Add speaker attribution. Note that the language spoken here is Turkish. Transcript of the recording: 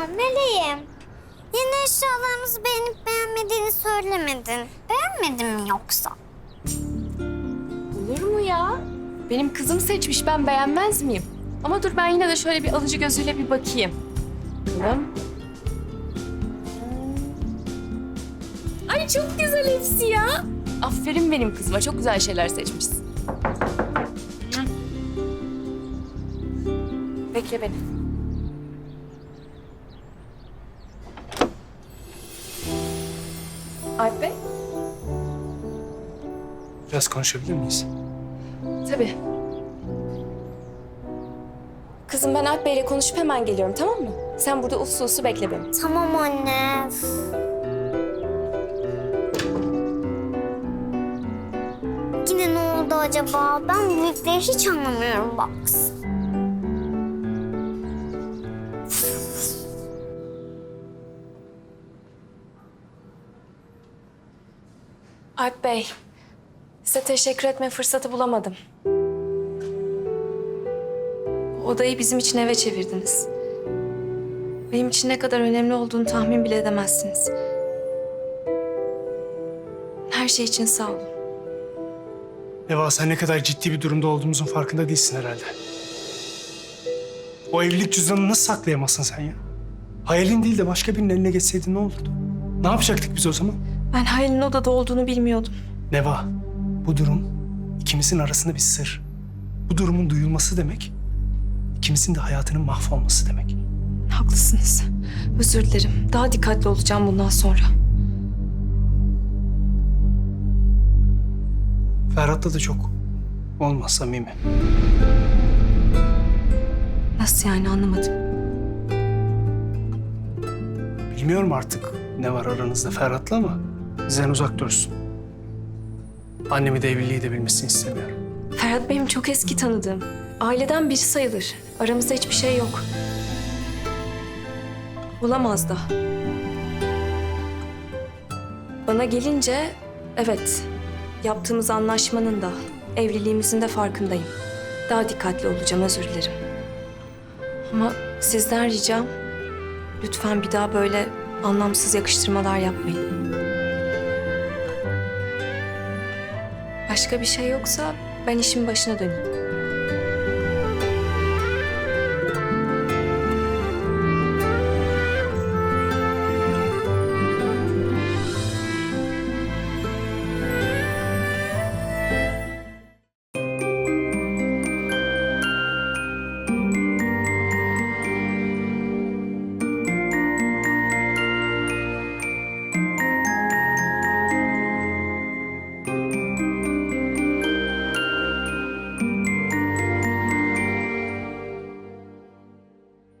Speaker 1: Meleğim. Yeni eşyalarımızı beğenip beğenmediğini söylemedin. Beğenmedin mi yoksa?
Speaker 2: Olur mu ya? Benim kızım seçmiş ben beğenmez miyim? Ama dur ben yine de şöyle bir alıcı gözüyle bir bakayım. Bakalım. Ay çok güzel hepsi ya. Aferin benim kızıma çok güzel şeyler seçmişsin. Bekle beni.
Speaker 3: Biraz konuşabilir miyiz?
Speaker 2: Tabii. Kızım ben Alp Bey'le konuşup hemen geliyorum tamam mı? Sen burada uslu uslu bekle beni.
Speaker 1: Tamam anne. Yine ne oldu acaba? Ben bu büyükleri hiç anlamıyorum bak.
Speaker 2: Alp Bey, size teşekkür etme fırsatı bulamadım. O Odayı bizim için eve çevirdiniz. Benim için ne kadar önemli olduğunu tahmin bile edemezsiniz. Her şey için sağ olun.
Speaker 3: Neva sen ne kadar ciddi bir durumda olduğumuzun farkında değilsin herhalde. O evlilik cüzdanını nasıl saklayamazsın sen ya? Hayalin değil de başka birinin eline geçseydi ne olurdu? Ne yapacaktık biz o zaman?
Speaker 2: Ben Halil'in odada olduğunu bilmiyordum.
Speaker 3: Neva, bu durum ikimizin arasında bir sır. Bu durumun duyulması demek, ikimizin de hayatının mahvolması demek.
Speaker 2: Haklısınız. Özür dilerim. Daha dikkatli olacağım bundan sonra.
Speaker 3: Ferhat'la da çok olmaz samimi.
Speaker 2: Nasıl yani anlamadım.
Speaker 3: Bilmiyorum artık ne var aranızda Ferhat'la ama bizden uzak dursun. Annemi de evliliği de bilmesini istemiyorum.
Speaker 2: Ferhat benim çok eski tanıdığım. Aileden biri sayılır. Aramızda hiçbir şey yok. Olamaz da. Bana gelince evet yaptığımız anlaşmanın da evliliğimizin de farkındayım. Daha dikkatli olacağım özür dilerim. Ama sizden ricam lütfen bir daha böyle anlamsız yakıştırmalar yapmayın. Başka bir şey yoksa ben işin başına döneyim.